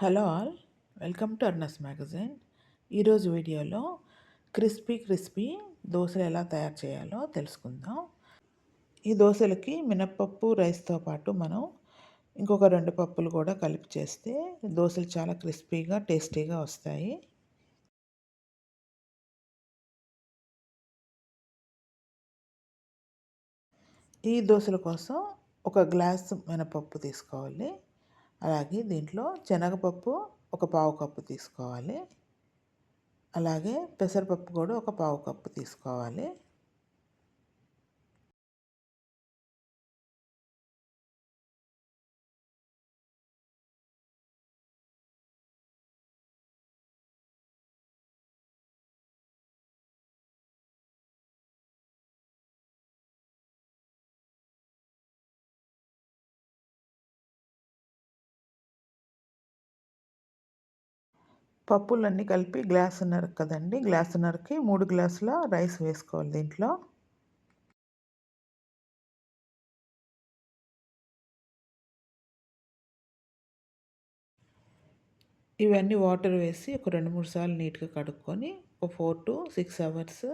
Hello all welcome to అర్నస్ magazine. ఈరోజు వీడియోలో క్రిస్పీ క్రిస్పీ దోశలు ఎలా తయారు చేయాలో తెలుసుకుందాం. ఈ దోశలకి మినప్పప్పు రైస్తో పాటు మనం ఇంకొక రెండు పప్పులు కూడా కలిపి చేస్తే దోశలు చాలా క్రిస్పీగా టేస్టీగా వస్తాయి. ఈ దోశల కోసం ఒక గ్లాస్ మినపప్పు తీసుకోవాలి. అలాగే దీంట్లో శనగపప్పు ఒక పావు కప్పు తీసుకోవాలి. అలాగే పెసరపప్పు కూడా ఒక పావు కప్పు తీసుకోవాలి. పప్పులన్నీ కలిపి గ్లాసున్నర కదండి. గ్లాసున్నరకి మూడు గ్లాసుల రైస్ వేసుకోవాలి దీంట్లో. ఇవన్నీ వాటర్ వేసి ఒక రెండు మూడు సార్లు నీట్గా కడుక్కొని ఒక ఫోర్ టు సిక్స్ అవర్స్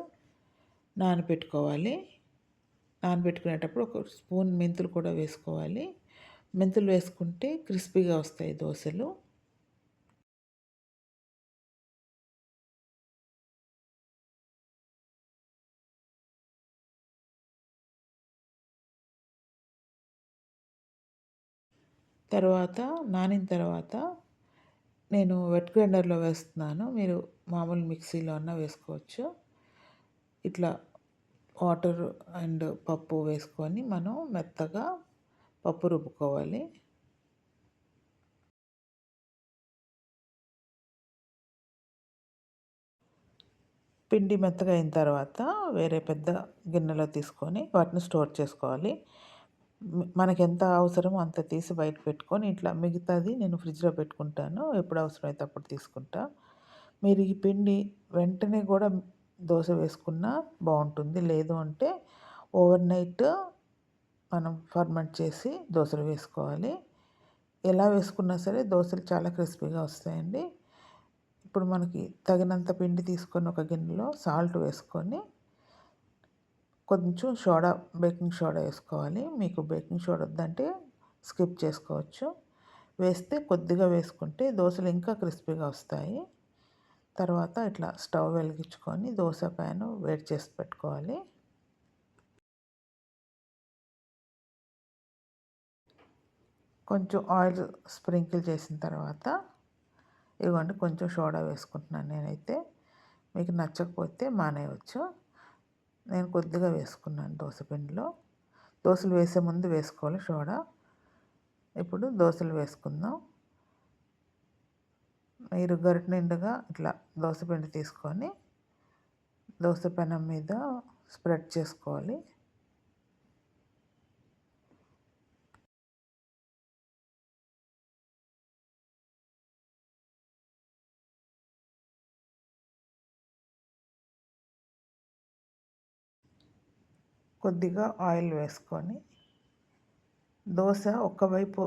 నానబెట్టుకోవాలి. నానబెట్టుకునేటప్పుడు ఒక స్పూన్ మెంతులు కూడా వేసుకోవాలి. మెంతులు వేసుకుంటే క్రిస్పీగా వస్తాయి దోశలు. తర్వాత నానిన తర్వాత నేను వెట్ గ్రైండర్లో వేస్తున్నాను. మీరు మామూలు మిక్సీలో అన్నా వేసుకోవచ్చు. ఇట్లా వాటర్ అండ్ పప్పు వేసుకొని మనం మెత్తగా పప్పు రుబ్బుకోవాలి. పిండి మెత్తగా అయిన తర్వాత వేరే పెద్ద గిన్నెలో తీసుకొని వాటిని స్టోర్ చేసుకోవాలి. మనకి ఎంత అవసరమో అంత తీసి బయట పెట్టుకొని ఇట్లా మిగతాది నేను ఫ్రిడ్జ్లో పెట్టుకుంటాను. ఎప్పుడు అవసరమైతే అప్పుడు తీసుకుంటా. మీరు ఈ పిండి వెంటనే కూడా దోశ వేసుకున్నా బాగుంటుంది. లేదు అంటే ఓవర్ నైట్ మనం ఫర్మెంట్ చేసి దోశలు వేసుకోవాలి. ఎలా వేసుకున్నా సరే దోశలు చాలా క్రిస్పీగా వస్తాయండి. ఇప్పుడు మనకి తగినంత పిండి తీసుకొని ఒక గిన్నెలో సాల్ట్ వేసుకొని కొంచెం సోడా బేకింగ్ సోడా వేసుకోవాలి. మీకు బేకింగ్ సోడా వద్దంటే స్కిప్ చేసుకోవచ్చు. వేస్తే కొద్దిగా వేసుకుంటే దోశలు ఇంకా క్రిస్పీగా వస్తాయి. తర్వాత ఇట్లా స్టవ్ వెలిగించుకొని దోశ ప్యాన్ వేడి చేసి పెట్టుకోవాలి. కొంచెం ఆయిల్ స్ప్రింకిల్ చేసిన తర్వాత ఇవ్వండి కొంచెం సోడా వేసుకుంటున్నాను నేనైతే. మీకు నచ్చకపోతే మానేయవచ్చు నేను కొద్దిగా వేసుకున్నాను దోశపిండిలో దోశలు వేసే ముందు వేసుకోవాలి సోడా ఇప్పుడు దోశలు వేసుకుందాం. మీరు గరిట నిండుగా ఇట్లా దోశపిండి తీసుకొని దోశ పెనం మీద స్ప్రెడ్ చేసుకోవాలి. కొద్దిగా ఆయిల్ వేసుకొని దోశ ఒక్కవైపు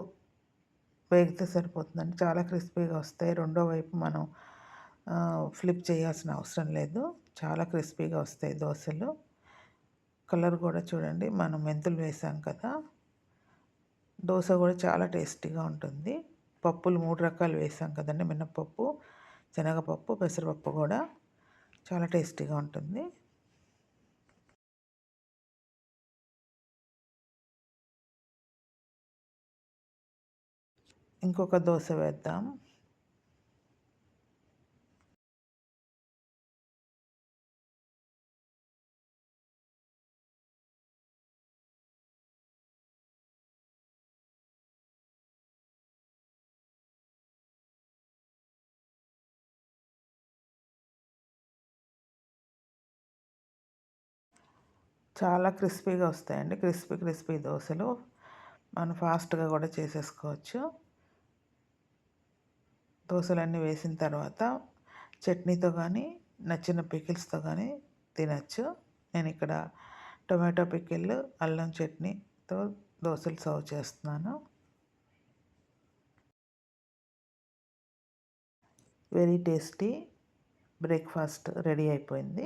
వేగితే సరిపోతుందండి. చాలా క్రిస్పీగా వస్తాయి. రెండో వైపు మనం ఫ్లిప్ చేయాల్సిన అవసరం లేదు. చాలా క్రిస్పీగా వస్తాయి దోశలు. కలర్ కూడా చూడండి మనం మెంతులు వేసాం కదా. దోశ కూడా చాలా టేస్టీగా ఉంటుంది. పప్పులు మూడు రకాలు వేసాం కదండి మినప్పప్పు శనగపప్పు పెసరపప్పు కూడా. చాలా టేస్టీగా ఉంటుంది. ఇంకొక దోశ వేద్దాం. చాలా క్రిస్పీగా వస్తాయండి. క్రిస్పీ క్రిస్పీ దోశలు. మనం ఫాస్ట్గా కూడా చేసేసుకోవచ్చు. దోశలన్నీ వేసిన తర్వాత చట్నీతో కానీ నచ్చిన పికిల్స్తో కానీ తినచ్చు. నేను ఇక్కడ టొమాటో పికిల్ అల్లం చట్నీతో దోశలు సర్వ్ చేస్తున్నాను. వెరీ టేస్టీ బ్రేక్ఫాస్ట్ రెడీ అయిపోయింది.